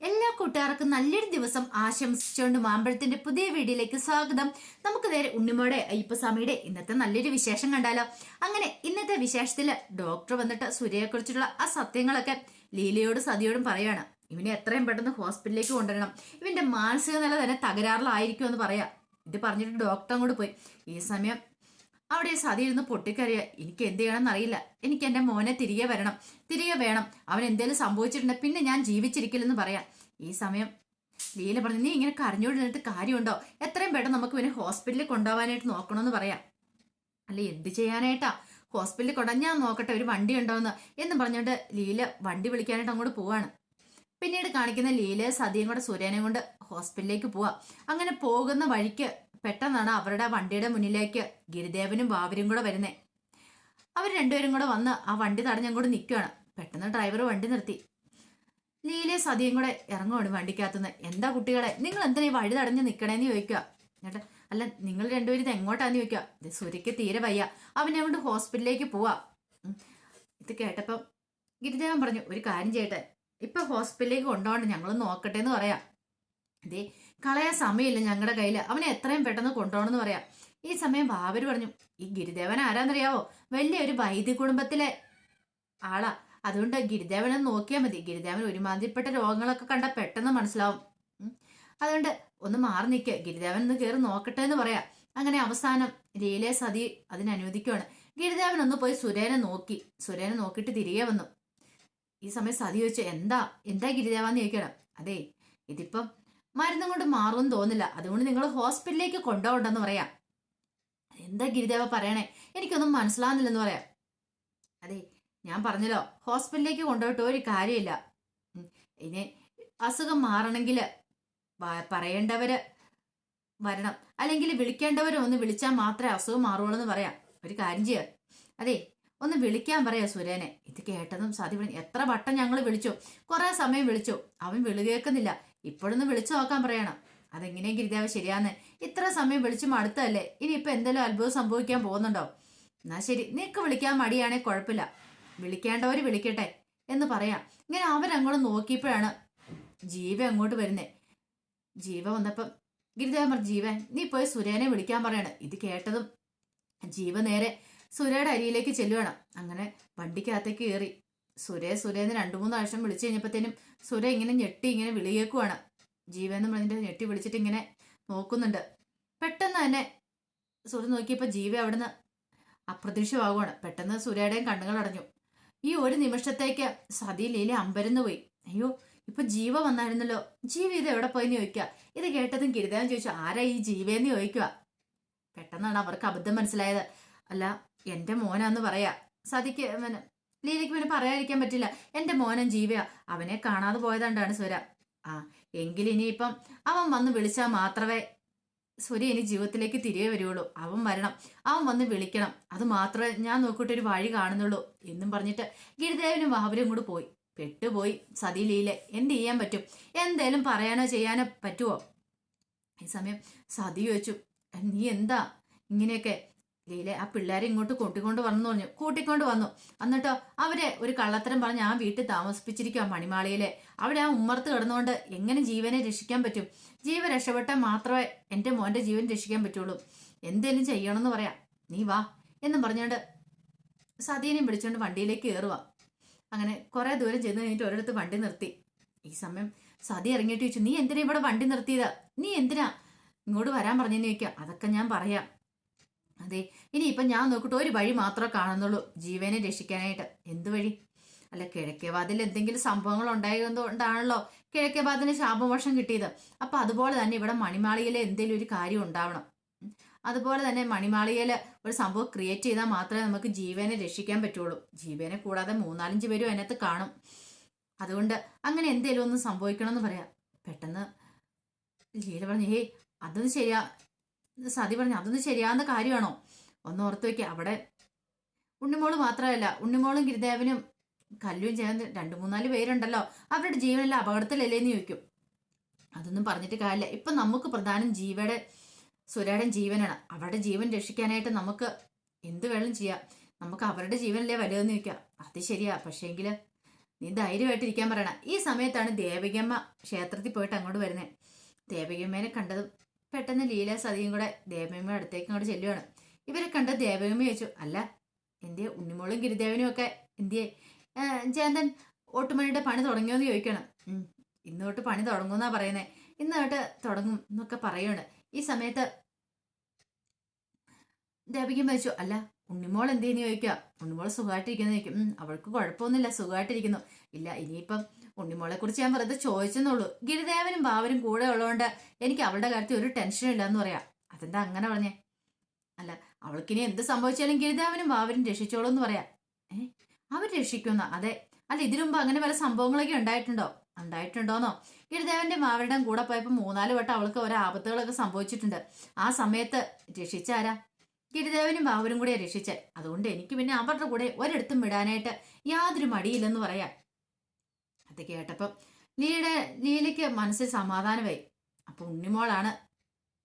എല്ലാ കൂട്ടുകാർക്കും നല്ലൊരു ദിവസം ആശംസിച്ചുകൊണ്ട് മാമ്പഴത്തിന്റെ പുതിയ വീഡിയോയിലേക്ക് സ്വാഗതം. നമുക്ക് നേരെ ഉണ്ണിമോടെ അയ്യപ്പസ്വാമിയുടെ ഇന്നത്തെ നല്ലൊരു വിശേഷം കണ്ടാലോ? അങ്ങനെ ഇന്നത്തെ വിശേഷത്തിൽ ഡോക്ടർ വന്നിട്ട് സൂര്യയെ കുറിച്ചുള്ള ആ സത്യങ്ങളൊക്കെ ലീലയോടും സതിയോടും പറയാണ്. ഇവനെ എത്രയും പെട്ടെന്ന് ഹോസ്പിറ്റലിലേക്ക് കൊണ്ടുവരണം. ഇവന്റെ മാനസിക നില തന്നെ തകരാറിലായിരിക്കും എന്ന് പറയാം. ഇത് പറഞ്ഞിട്ട് ഡോക്ടർ അങ്ങോട്ട് പോയി. ഈ സമയം അവിടെ സതി ഇരുന്ന് പൊട്ടിക്കറിയ എനിക്ക് എന്ത് ചെയ്യണമെന്ന് അറിയില്ല. എനിക്ക് എന്റെ മോനെ തിരികെ വരണം. തിരികെ വേണം. അവൻ എന്തേലും സംഭവിച്ചിട്ടുണ്ട്. പിന്നെ ഞാൻ ജീവിച്ചിരിക്കില്ലെന്ന് പറയാം. ഈ സമയം ലീല പറഞ്ഞു നീ ഇങ്ങനെ കരഞ്ഞോണ്ടിരുന്നിട്ട് കാര്യമുണ്ടോ? എത്രയും പെട്ടെന്ന് നമുക്ക് പിന്നെ ഹോസ്പിറ്റലിൽ കൊണ്ടുപോകാനായിട്ട് നോക്കണമെന്ന് പറയാം. അല്ല എന്ത് ചെയ്യാനായിട്ടാ? ഹോസ്പിറ്റലിൽ കൊണ്ടാ ഞാൻ നോക്കട്ടെ. ഒരു വണ്ടി ഉണ്ടോന്ന്? എന്ന് പറഞ്ഞുകൊണ്ട് ലീല വണ്ടി വിളിക്കാനായിട്ട് അങ്ങോട്ട് പോവാണ്. പിന്നീട് കാണിക്കുന്ന ലീല സതിയും കൂടെ സൂര്യനെയും കൊണ്ട് ഹോസ്പിറ്റലിലേക്ക് പോവാം. അങ്ങനെ പോകുന്ന വഴിക്ക് പെട്ടെന്നാണ് അവരുടെ വണ്ടിയുടെ മുന്നിലേക്ക് ഗിരിദേവനും ബാബരും കൂടെ വരുന്നേ. അവർ രണ്ടുപേരും കൂടെ വന്ന് ആ വണ്ടി തടഞ്ഞങ്ങോട്ട് നിൽക്കുകയാണ് പെട്ടെന്ന് ഡ്രൈവർ വണ്ടി നിർത്തി. ലീലയും സതിയും കൂടെ ഇറങ്ങുവാണ് വണ്ടിക്കകത്തുനിന്ന്. എന്താ കുട്ടികളെ നിങ്ങൾ എന്തിനാ ഈ വഴി തടഞ്ഞ് നിൽക്കണേന്ന് ചോദിക്കുക എന്നിട്ട് അല്ല നിങ്ങൾ രണ്ടുപേരും ഇത് എങ്ങോട്ടാന്ന് ചോദിക്കുക ഇത് സൂര്യക്ക് തീരെ വയ്യ. അവനെ കൊണ്ട് ഹോസ്പിറ്റലിലേക്ക് പോവാ. ഇത് കേട്ടപ്പം ഗിരിദേവൻ പറഞ്ഞു ഒരു കാര്യം ചെയ്യട്ടെ. ഇപ്പൊ ഹോസ്പിറ്റലിലേക്ക് കൊണ്ടുപോകണ്ട ഞങ്ങൾ നോക്കട്ടെ എന്ന് പറയാം. ഇതേ കളയാൻ സമയമില്ല ഞങ്ങളുടെ കയ്യിൽ അവനെ എത്രയും പെട്ടെന്ന് കൊണ്ടുപോകണമെന്ന് പറയാം. ഈ സമയം ബാബര് പറഞ്ഞു ഈ ഗിരിദേവൻ ആരാന്നറിയാവോ? വലിയൊരു വൈദ്യ കുടുംബത്തിലെ ആളാ. അതുകൊണ്ട് ഗിരിദേവനെ നോക്കിയാൽ മതി. ഗിരിദേവൻ ഒരുമാതിരിപ്പെട്ട രോഗങ്ങളൊക്കെ കണ്ട പെട്ടെന്ന് മനസ്സിലാവും. അതുകൊണ്ട് ഒന്ന് മാറി നിൽക്കുക ഗിരിദേവൻ ഒന്ന് കയറി നോക്കട്ടെ എന്ന് പറയാം. അങ്ങനെ അവസാനം ലീലയെ സതി അതിന് അനുവദിക്കുവാണ്. ഗിരിദേവൻ ഒന്ന് പോയി സുരേനെ നോക്കി. സുരേനെ നോക്കിയിട്ട് തിരികെ വന്നു. ഈ സമയം സതി ചോദിച്ചു എന്താ? എന്താ ഗിരിദേവാന്ന് ചോദിക്കണം അതെ ഇതിപ്പം മരുന്നും കൊണ്ട് മാറുമെന്ന് തോന്നില്ല അതുകൊണ്ട് നിങ്ങൾ ഹോസ്പിറ്റലിലേക്ക് കൊണ്ടുപോകണ്ടെന്ന് പറയാം. എന്താ ഗിരിദേവ പറയണേ? എനിക്കൊന്നും മനസ്സിലാവുന്നില്ലെന്ന് പറയാം. അതെ ഞാൻ പറഞ്ഞല്ലോ ഹോസ്പിറ്റലിലേക്ക് കൊണ്ടുപോയിട്ട് ഒരു കാര്യമില്ല. ഇനി അസുഖം മാറണമെങ്കിൽ പറയേണ്ടവര് വരണം. അല്ലെങ്കിൽ വിളിക്കേണ്ടവരെ ഒന്ന് വിളിച്ചാൽ മാത്രമേ അസുഖം മാറുള്ളൂ എന്ന് പറയാം. ഒരു കാര്യം ചെയ്യാം. അതെ ഒന്ന് വിളിക്കാൻ പറയാ സുരേനെ ഇത് കേട്ടതും സതി എത്ര വട്ടം ഞങ്ങൾ വിളിച്ചു. കുറേ സമയം വിളിച്ചു. അവൻ വിളി കേൾക്കുന്നില്ല. ഇപ്പോഴൊന്ന് വിളിച്ചു നോക്കാൻ പറയണം. അതെങ്ങനെ ഗിരിദേവ ശരിയാന്ന്? ഇത്ര സമയം വിളിച്ചു മടുത്തല്ലേ ഇനി ഇപ്പൊ എന്തെങ്കിലും അത്ഭുതം സംഭവിക്കാൻ പോകുന്നുണ്ടോ? എന്നാ ശരി നിനക്ക് വിളിക്കാൻ മടിയാണെ കുഴപ്പമില്ല. വിളിക്കേണ്ടവര് വിളിക്കട്ടെ എന്ന് പറയാം. ഇങ്ങനെ അവരങ്ങോട്ട് നോക്കിയപ്പോഴാണ് ജീവ അങ്ങോട്ട് വരുന്നേ. ജീവ വന്നപ്പം പറഞ്ഞു ജീവൻ നീ പോയി സുരേനെ വിളിക്കാൻ പറയണം. ഇത് കേട്ടതും ജീവ നേരെ സുരയുടെ അരിയിലേക്ക് ചെല്ലുവണം. അങ്ങനെ വണ്ടിക്കകത്തേക്ക് കയറി. സുരേ സുരേന്ന് രണ്ടു മൂന്ന് വിളിച്ചു കഴിഞ്ഞപ്പോഴത്തേനും സുര ഇങ്ങനെ ഞെട്ടി ഇങ്ങനെ വിളിയേക്കുവാണ്. ജീവെന്ന് പറഞ്ഞിട്ട് ഞെട്ടി വിളിച്ചിട്ട് ഇങ്ങനെ നോക്കുന്നുണ്ട്. പെട്ടെന്ന് തന്നെ സുര നോക്കിയപ്പോൾ ജീവ അവിടുന്ന് അപ്രത്യക്ഷമാകുവാണ് പെട്ടെന്ന് സുരയുടെയും കണ്ണുകൾ അടഞ്ഞു. ഈ ഒരു നിമിഷത്തേക്ക് സതി ലീല അമ്പരന്ന് പോയി. അയ്യോ ഇപ്പൊ ജീവ വന്നായിരുന്നല്ലോ. ജീവ ഇത് എവിടെ പോയി ചോദിക്കുക. ഇത് കേട്ടതും ഗിരിദേവൻ ചോദിച്ചു ആരാ ഈ ജീവയെന്ന് ചോദിക്കുക? പെട്ടെന്നാണ് അവർക്ക് അബദ്ധം മനസ്സിലായത്. അല്ല എന്റെ മോനാന്ന് പറയാ. സതിക്ക് ലീലയ്ക്ക് പിന്നെ പറയാതിരിക്കാൻ പറ്റില്ല. എന്റെ മോനൻ ജീവയാ. അവനെ കാണാതെ പോയതാണ്ടാണ് സ്വര. ആ എങ്കിൽ ഇനിയിപ്പം അവൻ വന്ന് വിളിച്ചാൽ മാത്രമേ സ്വരി ഇനി ജീവിതത്തിലേക്ക് തിരികെ വരുള്ളൂ. അവൻ വരണം. അവൻ വന്ന് വിളിക്കണം. അത് മാത്രമേ ഞാൻ നോക്കിയിട്ട് ഒരു വഴി കാണുന്നുള്ളൂ എന്നും പറഞ്ഞിട്ട് ഗിരിദേവനും വാവരും കൂടെ പോയി. പെട്ടുപോയി സതി ലീല. എന്ത് ചെയ്യാൻ പറ്റും? എന്തേലും പറയാനോ ചെയ്യാനോ പറ്റുമോ ഈ സമയം സതി ചോദിച്ചു നീ എന്താ ഇങ്ങനെയൊക്കെ? ലീല ആ പിള്ളേരെ ഇങ്ങോട്ട് കൂട്ടിക്കൊണ്ട് വന്നു പറഞ്ഞു. കൂട്ടിക്കൊണ്ട് വന്നു. എന്നിട്ടോ അവരെ ഒരു കള്ളത്തരം പറഞ്ഞ് ആ വീട്ടിൽ താമസിപ്പിച്ചിരിക്കുക മണിമാളിയിലെ അവിടെ ആ ഉമ്മർത്ത് കിടന്നുകൊണ്ട് എങ്ങനെ ജീവനെ രക്ഷിക്കാൻ പറ്റും? ജീവൻ രക്ഷപ്പെട്ടാൽ മാത്രമേ എന്റെ മോന്റെ ജീവൻ രക്ഷിക്കാൻ പറ്റുള്ളൂ. എന്തേലും ചെയ്യണമെന്ന് പറയാം. നീ വാ എന്നും പറഞ്ഞുകൊണ്ട് സതീനെയും വിളിച്ചുകൊണ്ട് വണ്ടിയിലേക്ക് കയറുക അങ്ങനെ കുറെ ദൂരം ചെന്ന് കഴിഞ്ഞിട്ട് ഒരിടത്ത് വണ്ടി നിർത്തി. ഈ സമയം സതി ഇറങ്ങിയിട്ട് ചോദിച്ചു നീ എന്തിനാ ഇവിടെ വണ്ടി നിർത്തിയത്? നീ എന്തിനാ ഇങ്ങോട്ട് വരാൻ പറഞ്ഞെന്ന് ചോദിക്കുക. അതൊക്കെ ഞാൻ പറയാം. അതെ ഇനി ഇപ്പൊ ഞാൻ നോക്കിട്ട് ഒരു വഴി മാത്രമേ കാണുന്നുള്ളൂ ജീവനെ രക്ഷിക്കാനായിട്ട്. എന്ത് വഴി? അല്ല കിഴക്കേവാതിൽ എന്തെങ്കിലും സംഭവങ്ങൾ ഉണ്ടായതുകൊണ്ടാണല്ലോ കിഴക്കേവാദിന് ശാപമോഷം കിട്ടിയത്. അപ്പം അതുപോലെ തന്നെ ഇവിടെ മണിമാളികയിലെ എന്തെങ്കിലും ഒരു കാര്യം ഉണ്ടാവണം. അതുപോലെ തന്നെ മണിമാളികയിൽ ഒരു സംഭവം ക്രിയേറ്റ് ചെയ്താൽ മാത്രമേ നമുക്ക് ജീവനെ രക്ഷിക്കാൻ പറ്റുള്ളൂ. ജീവനെ കൂടാതെ മൂന്നാലഞ്ച് പേരും അതിനകത്ത് കാണും. അതുകൊണ്ട് അങ്ങനെ എന്തെങ്കിലും ഒന്ന് സംഭവിക്കണം എന്ന് പറയാം. പെട്ടെന്ന് ലീല പറഞ്ഞു ഏയ് അതൊന്നും ശരിയാ. സതി പറഞ്ഞു അതൊന്നും ശരിയാവുന്ന കാര്യമാണോ? ഒന്ന് ഓർത്തു വയ്ക്കുക അവിടെ ഉണ്ണിമോൾ മാത്രമല്ല ഉണ്ണിമോളും ഗിരിദേവനും കല്ലും ചേർന്ന് രണ്ടു മൂന്നാൽ പേരുണ്ടല്ലോ. അവരുടെ ജീവനെല്ലാം അപകടത്തിലല്ലേ എന്ന് ചോദിക്കും. അതൊന്നും പറഞ്ഞിട്ട് കാര്യമില്ല. ഇപ്പൊ നമുക്ക് പ്രധാനം ജീവയുടെ സുരയുടെ ജീവനാണ്. അവരുടെ ജീവൻ രക്ഷിക്കാനായിട്ട് നമുക്ക് എന്ത് വേണം ചെയ്യാം. നമുക്ക് അവരുടെ ജീവനല്ലേ വലുതെന്ന് ചോദിക്കാം അത് ശരിയാ. പക്ഷേങ്കിൽ നീ ധൈര്യമായിട്ടിരിക്കാൻ പറയണം. ഈ സമയത്താണ് ദേവികമ്മ ക്ഷേത്രത്തിൽ പോയിട്ട് അങ്ങോട്ട് വരുന്നത് ദേവികമ്മേനെ കണ്ടതും പെട്ടെന്ന് ലീല സതിയും കൂടെ ദേവികമ്മ അടുത്തേക്ക് അങ്ങോട്ട് ചെല്ലുവാണ്. ഇവരെ കണ്ട ദേവമ്മ ചോദിച്ചു അല്ല എന്തിയെ? ഉണ്ണിമോളും ഗിരിദേവനും ഒക്കെ എന്തിയെ? ജയന്തൻ ഓട്ടുമണിയുടെ പണി തുടങ്ങിയോന്ന് ചോദിക്കണം. ഉം, ഇന്ന് തൊട്ട് പണി തുടങ്ങുമെന്നാ പറയുന്നത് ഇന്ന് തൊട്ട് തുടങ്ങും എന്നൊക്കെ പറയുന്നുണ്ട് ഈ സമയത്ത് ദേവികമ്മ ചോദിച്ചു അല്ല ഉണ്ണിമോൾ എന്തേന്ന് ചോദിക്കുക ഉണ്ണിമോൾ സുഖമായിട്ടിരിക്കുന്നു അവൾക്ക് കുഴപ്പമൊന്നുമില്ല സുഖമായിട്ടിരിക്കുന്നു. ഇല്ല ഇനിയിപ്പം ഉണ്ണിമോളെ കുറിച്ച് ഞാൻ വെറുതെ ചോദിച്ചെന്നുള്ളൂ. ഗിരിദേവനും ബാവനും കൂടെ ഉള്ളതുകൊണ്ട് എനിക്ക് അവളുടെ കാര്യത്തിൽ ഒരു ടെൻഷനും ഇല്ല എന്ന് പറയാം. അതെന്താ അങ്ങനെ പറഞ്ഞേ? അല്ല അവൾക്കിനി എന്ത് സംഭവിച്ചാലും ഗിരിദേവനും ബാവനും രക്ഷിച്ചോളൂ എന്ന് പറയാം. ഏ? അവർ രക്ഷിക്കുന്ന അതെ. അല്ല ഇതിനു മുമ്പ് അങ്ങനെ പല സംഭവങ്ങളൊക്കെ ഉണ്ടായിട്ടുണ്ടോ? ഉണ്ടായിട്ടുണ്ടോന്നോ? ഗിരിദേവന്റെ മാവരുടെയും കൂടെ പോയപ്പോൾ മൂന്നാൽ വട്ടം അവൾക്ക് ഓരോ ആപത്തുകളൊക്കെ സംഭവിച്ചിട്ടുണ്ട്. ആ സമയത്ത് രക്ഷിച്ചാരാ? ഗിരിദേവനും ബാബുരും കൂടെ രക്ഷിച്ചേ. അതുകൊണ്ട് എനിക്ക് പിന്നെ അവരുടെ കൂടെ ഒരിടത്തും വിടാനായിട്ട് യാതൊരു മടിയില്ലെന്ന് പറയാം. അത് കേട്ടപ്പം ലീയുടെ ലീലയ്ക്ക് മനസ്സിൽ സമാധാനമായി. അപ്പൊ ഉണ്ണിമോളാണ്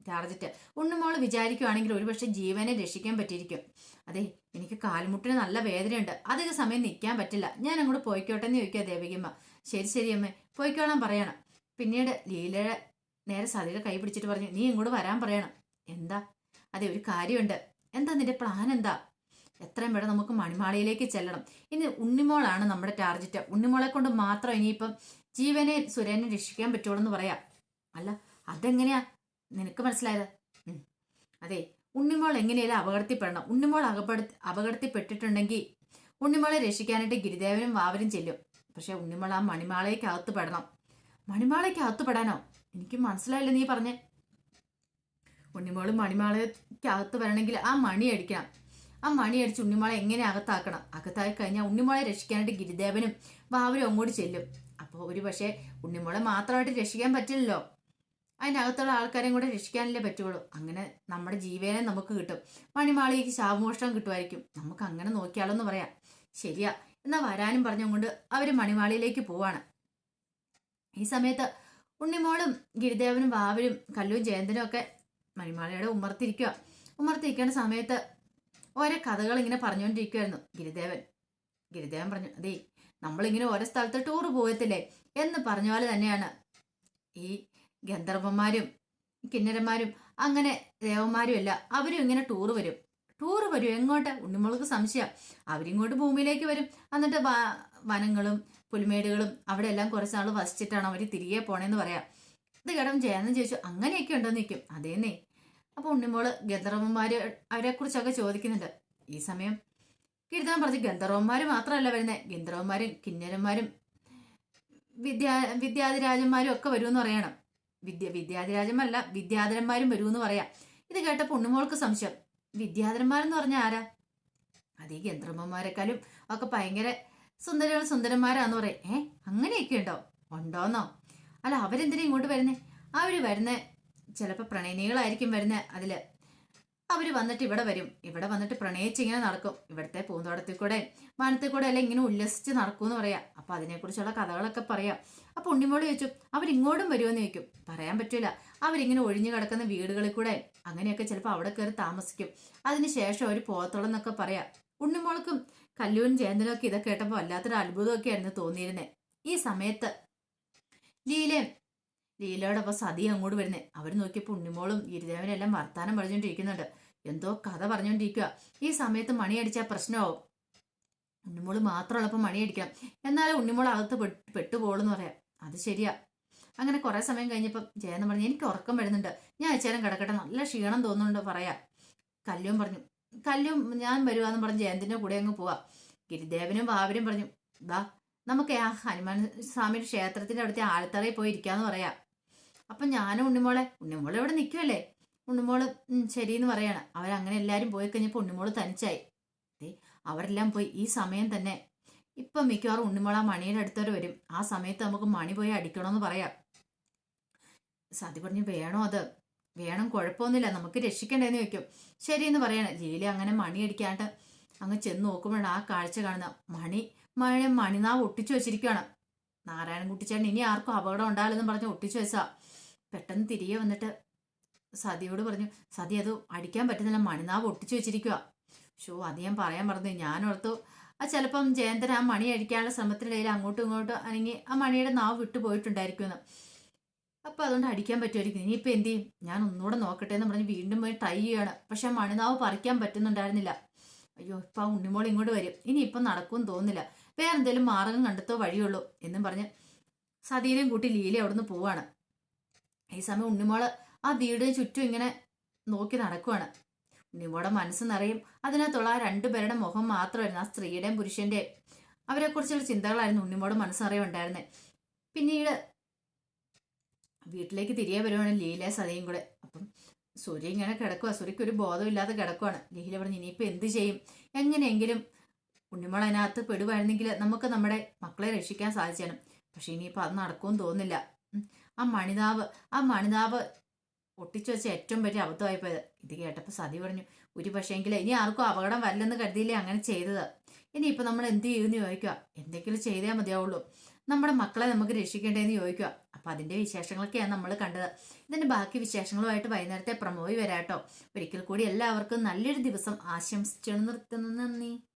ടാർജറ്റ്. ഉണ്ണിമോൾ വിചാരിക്കുവാണെങ്കിൽ ഒരുപക്ഷെ ജീവനെ രക്ഷിക്കാൻ പറ്റിയിരിക്കും. അതെ എനിക്ക് കാൽമുട്ടിന് നല്ല വേദനയുണ്ട്. അധിക സമയം നിൽക്കാൻ പറ്റില്ല. ഞാൻ അങ്ങോട്ട് പോയിക്കോട്ടെ എന്ന് ചോദിക്കുക ദേവികമ്മ. ശരി ശരി അമ്മ. പോയിക്കോളാൻ പറയണം. പിന്നീട് ലീലയുടെ നേരെ സതിയുടെ കൈ പിടിച്ചിട്ട് പറഞ്ഞു നീ ഇങ്ങോട്ട് വരാൻ പറയണം. എന്താ? അതെ ഒരു കാര്യമുണ്ട്. എന്താ നിന്റെ പ്ലാൻ? എന്താ? എത്രയും വേണം നമുക്ക് മണിമാളിയിലേക്ക് ചെല്ലണം. ഇനി ഉണ്ണിമോളാണ് നമ്മുടെ ടാർജറ്റ്. ഉണ്ണിമോളെ കൊണ്ട് മാത്രം ഇനിയിപ്പം ജീവനെ സുരേനെ രക്ഷിക്കാൻ പറ്റുള്ളൂ എന്ന് പറയാം. അല്ല അതെങ്ങനെയാ? നിനക്ക് മനസ്സിലായത്? അതെ ഉണ്ണിമോൾ എങ്ങനെയാലും അപകടത്തിപ്പെടണം? ഉണ്ണിമോൾ അകപ്പെടു അപകടത്തിപ്പെട്ടിട്ടുണ്ടെങ്കിൽ ഉണ്ണിമോളെ രക്ഷിക്കാനായിട്ട് ഗിരിദേവനും വാവരും ചെല്ലും. പക്ഷെ ഉണ്ണിമോൾ ആ മണിമാളയ്ക്ക് അകത്ത് പെടണം. മണിമാളയ്ക്ക് അകത്ത് പെടാനോ? എനിക്ക് മനസ്സിലായില്ല നീ പറഞ്ഞേ. ഉണ്ണിമോളും മണിമാളയ്ക്ക് അകത്ത് വരണമെങ്കിൽ ആ മണി അടിക്കണം. ആ മണി അടിച്ച് ഉണ്ണിമോളെ എങ്ങനെ അകത്താക്കണം? അകത്താക്കി കഴിഞ്ഞാൽ ഉണ്ണിമോളെ രക്ഷിക്കാനായിട്ട് ഗിരിദേവനും വാവരും അങ്ങോട്ട് ചെല്ലും. അപ്പോൾ ഒരു പക്ഷേ ഉണ്ണിമോളെ മാത്രമായിട്ട് രക്ഷിക്കാൻ പറ്റില്ലല്ലോ. അതിനകത്തുള്ള ആൾക്കാരെയും കൂടെ രക്ഷിക്കാനല്ലേ പറ്റുള്ളൂ. അങ്ങനെ നമ്മുടെ ജീവനെ നമുക്ക് കിട്ടും. മണിമാളിക്ക് ശാപമോഷണം കിട്ടുമായിരിക്കും. നമുക്ക് അങ്ങനെ നോക്കിയാലോ എന്ന് പറയാം. ശരിയാ എന്നാ വരാനും പറഞ്ഞുകൊണ്ട് അവർ മണിമാളിയിലേക്ക് പോവാണ്. ഈ സമയത്ത് ഉണ്ണിമോളും ഗിരിദേവനും വാവരും കല്ലും ജയന്തനും ഒക്കെ മണിമാളിയുടെ ഉമ്മർത്തിരിക്കുക ഉമർത്തിരിക്കേണ്ട സമയത്ത് ഓരോ കഥകൾ ഇങ്ങനെ പറഞ്ഞുകൊണ്ടിരിക്കുമായിരുന്നു ഗിരിദേവൻ ഗിരിദേവൻ പറഞ്ഞു അതേ നമ്മളിങ്ങനെ ഓരോ സ്ഥലത്ത് ടൂർ പോകത്തില്ലേ? എന്ന് പറഞ്ഞ പോലെ തന്നെയാണ് ഈ ഗന്ധർവന്മാരും കിന്നരന്മാരും അങ്ങനെ ദേവന്മാരും അല്ല അവരും ഇങ്ങനെ ടൂർ വരും. ടൂർ വരും. എങ്ങോട്ട്? ഉണ്ണിമുളക്ക് സംശയം. അവരിങ്ങോട്ട് ഭൂമിയിലേക്ക് വരും. എന്നിട്ട് വനങ്ങളും പുൽമേടുകളും അവിടെ എല്ലാം കുറച്ച് നാൾ വസിച്ചിട്ടാണ് അവർ തിരികെ പോണേന്ന് പറയാം. ഇത് കേട്ടം ജയന്ന് ചോദിച്ചു അങ്ങനെയൊക്കെ ഉണ്ടോ നിൽക്കും അതേന്നേ അപ്പൊ ഉണ്ണിമോൾ ഗന്ധർവന്മാര് അവരെ കുറിച്ചൊക്കെ ചോദിക്കുന്നുണ്ട്. ഈ സമയം കീർത്തനം പറഞ്ഞ് ഗന്ധർവന്മാര് മാത്രമല്ല വരുന്നത് ഗന്ധർവന്മാരും കിന്നരന്മാരും വിദ്യാ വിദ്യാധിരാജന്മാരും ഒക്കെ വരുമെന്ന് പറയണം. വിദ്യ വിദ്യാധിരാജന്മാരല്ല വിദ്യാധരന്മാരും വരുമെന്ന് പറയാം. ഇത് കേട്ടപ്പോൾ ഉണ്ണിമോൾക്ക് സംശയം. വിദ്യാധരന്മാരെന്ന് പറഞ്ഞാൽ ആരാ? അത് ഈ ഗന്ധർവന്മാരെക്കാളും ഒക്കെ ഭയങ്കര സുന്ദരികൾ സുന്ദരന്മാരാന്ന് പറയും. ഏ അങ്ങനെയൊക്കെ ഉണ്ടോ? ഉണ്ടോന്നോ? അല്ല അവരെന്തിനാ ഇങ്ങോട്ട് വരുന്നേ? അവർ വരുന്ന ചിലപ്പോൾ പ്രണയിനികളായിരിക്കും വരുന്നത് അതിൽ അവർ വന്നിട്ട് ഇവിടെ വരും. ഇവിടെ വന്നിട്ട് പ്രണയിച്ച് ഇങ്ങനെ നടക്കും. ഇവിടുത്തെ പൂന്തോട്ടത്തിൽ കൂടെ വനത്തിൽ കൂടെ എല്ലാം ഇങ്ങനെ ഉല്ലസിച്ച് നടക്കും എന്ന് പറയാം. അപ്പം അതിനെക്കുറിച്ചുള്ള കഥകളൊക്കെ പറയാം. അപ്പം ഉണ്ണിമോൾ ചോദിച്ചു അവരിങ്ങോട്ടും വരുമെന്ന് ചോദിക്കും. പറയാൻ പറ്റില്ല അവരിങ്ങനെ ഒഴിഞ്ഞു കിടക്കുന്ന വീടുകളിൽ കൂടെ അങ്ങനെയൊക്കെ ചിലപ്പോൾ അവിടെ കയറി താമസിക്കും. അതിനുശേഷം അവർ പോകത്തുള്ളൂ എന്നൊക്കെ പറയാം. ഉണ്ണിമോൾക്കും കല്ലൂരും ജയന്തനും ഒക്കെ ഇതൊക്കെ കേട്ടപ്പോൾ വല്ലാത്തൊരു അത്ഭുതമൊക്കെ ആയിരുന്നു തോന്നിയിരുന്നത് ഈ സമയത്ത് ലീലയും ലീലയോടൊപ്പം സതി അങ്ങോട്ട് വരുന്നേ. അവർ നോക്കിയപ്പോൾ ഉണ്ണിമോളും ഗിരിദേവനും എല്ലാം വർത്താനം പറഞ്ഞുകൊണ്ടിരിക്കുന്നുണ്ട് എന്തോ കഥ പറഞ്ഞുകൊണ്ടിരിക്കുക ഈ സമയത്ത് മണിയടിച്ചാൽ പ്രശ്നമാവും. ഉണ്ണിമോൾ മാത്രമുള്ളപ്പോൾ മണിയടിക്കാം എന്നാലും ഉണ്ണിമോൾ അകത്ത് പെട്ട് പെട്ടുപോളെന്ന് പറയാം. അത് ശരിയാ. അങ്ങനെ കുറെ സമയം കഴിഞ്ഞപ്പം ജയന്ന് പറഞ്ഞു എനിക്ക് ഉറക്കം വരുന്നുണ്ട്. ഞാൻ അച്ചേരം കിടക്കട്ടെ. നല്ല ക്ഷീണം തോന്നുന്നുണ്ട് പറയാം. കല്ലും പറഞ്ഞു കല്ലും ഞാൻ വരുവാന്ന് പറഞ്ഞ് ജയന്തിന്റെ കൂടെ അങ്ങ് പോവാം. ഗിരിദേവനും ബാബരും പറഞ്ഞു ദാ നമുക്ക് ആ ഹനുമാൻ സ്വാമിയുടെ ക്ഷേത്രത്തിന്റെ അവിടുത്തെ ആഴത്തറയിൽ പോയി ഇരിക്കാന്ന് പറയാം. അപ്പൊ ഞാനും ഉണ്ണിമോളെ ഉണ്ണിമോളെ ഇവിടെ നിൽക്കുമല്ലേ ഉണ്ണിമോൾ ശരിയെന്ന് പറയാണ്. അവരങ്ങനെ എല്ലാരും പോയി കഴിഞ്ഞപ്പോൾ ഉണ്ണിമോൾ തനിച്ചായി. അവരെല്ലാം പോയി ഈ സമയം തന്നെ. ഇപ്പം മിക്കവാറും ഉണ്ണിമോള മണിയുടെ അടുത്തവരെ വരും. ആ സമയത്ത് നമുക്ക് മണി പോയി അടിക്കണമെന്ന് പറയാം. സതി പറഞ്ഞു വേണോ അത്? വേണം കുഴപ്പമൊന്നുമില്ല. നമുക്ക് രക്ഷിക്കണ്ടേന്ന് ചോദിക്കും. ശരിയെന്ന് പറയണം. ലീല അങ്ങനെ മണി അടിക്കാണ്ട് അങ്ങ് ചെന്ന് നോക്കുമ്പോഴാണ് ആ കാഴ്ച കാണുന്ന മണി മണി മണിനാവ് ഒട്ടിച്ചു വെച്ചിരിക്കുകയാണ് നാരായണൻകുട്ടിച്ചേട്ടൻ ഇനി ആർക്കും അപകടം ഉണ്ടാവില്ലെന്ന് പറഞ്ഞ് ഒട്ടിച്ചു വെച്ചാ പെട്ടെന്ന് തിരികെ വന്നിട്ട് സതിയോട് പറഞ്ഞു സതി അത് അടിക്കാൻ പറ്റുന്നില്ല മണിനാവ് ഒട്ടിച്ചു വെച്ചിരിക്കുക ഷോ അത് ഞാൻ പറയാൻ പറഞ്ഞു ഞാൻ ഓർത്തു ആ ചിലപ്പം ജയന്തൻ ആ മണി അടിക്കാനുള്ള ശ്രമത്തിനിടയിൽ അങ്ങോട്ടും ഇങ്ങോട്ടും അല്ലെങ്കിൽ ആ മണിയുടെ നാവ് വിട്ടു പോയിട്ടുണ്ടായിരിക്കുമെന്ന്. അപ്പോൾ അതുകൊണ്ട് അടിക്കാൻ പറ്റുമായിരിക്കും. ഇനിയിപ്പോൾ എന്ത് ചെയ്യും? ഞാൻ ഒന്നുകൂടെ നോക്കട്ടെ എന്ന് പറഞ്ഞ് വീണ്ടും പോയി ട്രൈ ചെയ്യാണ് പക്ഷെ ആ മണിനാവ് പറിക്കാൻ പറ്റുന്നുണ്ടായിരുന്നില്ല. അയ്യോ ഇപ്പം ആ ഉണ്ണിമോൾ ഇങ്ങോട്ട് വരും. ഇനിയിപ്പം നടക്കുമെന്ന് തോന്നുന്നില്ല. വേറെ എന്തെങ്കിലും മാർഗം കണ്ടെത്തോ വഴിയുള്ളൂ എന്നും പറഞ്ഞ് സതീനെയും കൂട്ടി ലീല അവിടുന്ന് പോവാണ്. ഈ സമയം ഉണ്ണിമോൾ ആ വീടിന് ചുറ്റും ഇങ്ങനെ നോക്കി നടക്കുവാണ്. ഉണ്ണിമോടെ മനസ്സ് നിറയും. അതിനകത്തുള്ള ആ രണ്ടുപേരുടെ മുഖം മാത്രമായിരുന്നു ആ സ്ത്രീയുടെയും പുരുഷന്റെയും. അവരെക്കുറിച്ചുള്ള ചിന്തകളായിരുന്നു ഉണ്ണിമോടെ മനസ്സ് നിറയെ ഉണ്ടായിരുന്നത് പിന്നീട് വീട്ടിലേക്ക് തിരികെ വരുവാണ് ലീല സതയും കൂടെ. അപ്പം സൂര്യ ഇങ്ങനെ കിടക്കുക സൂര്യക്ക് ഒരു ബോധമില്ലാതെ കിടക്കുവാണ്. ലീല പറഞ്ഞു ഇനിയിപ്പോൾ എന്ത് ചെയ്യും? എങ്ങനെയെങ്കിലും ഉണ്ണിമോൾ അതിനകത്ത് പെടുവായിരുന്നെങ്കിൽ നമുക്ക് നമ്മുടെ മക്കളെ രക്ഷിക്കാൻ സാധിച്ചാലും പക്ഷെ ഇനിയിപ്പോൾ അത് നടക്കുമെന്ന് തോന്നുന്നില്ല. ആ മണിതാവ് ആ മണിതാവ് ഒട്ടിച്ചു വെച്ച ഏറ്റവും വലിയ അബദ്ധമായി പോയത്. ഇത് കേട്ടപ്പോൾ സതി പറഞ്ഞു ഒരു പക്ഷേങ്കിൽ ഇനി ആർക്കും അപകടം വരില്ലെന്ന് കരുതിയില്ലേ അങ്ങനെ ചെയ്തത്? ഇനിയിപ്പോൾ നമ്മൾ എന്ത് ചെയ്യുമെന്ന് ചോദിക്കുക. എന്തെങ്കിലും ചെയ്തേ മതിയാവുള്ളൂ. നമ്മുടെ മക്കളെ നമുക്ക് രക്ഷിക്കേണ്ടതെന്ന് ചോദിക്കുക. അപ്പം അതിന്റെ വിശേഷങ്ങളൊക്കെയാണ് നമ്മൾ കണ്ടത്. ഇതിന്റെ ബാക്കി വിശേഷങ്ങളുമായിട്ട് വൈകുന്നേരത്തെ പ്രമോയി വരാട്ടോ. ഒരിക്കൽ കൂടി എല്ലാവർക്കും നല്ലൊരു ദിവസം ആശംസിച്ചു നിർത്തുന്നു. നന്ദി.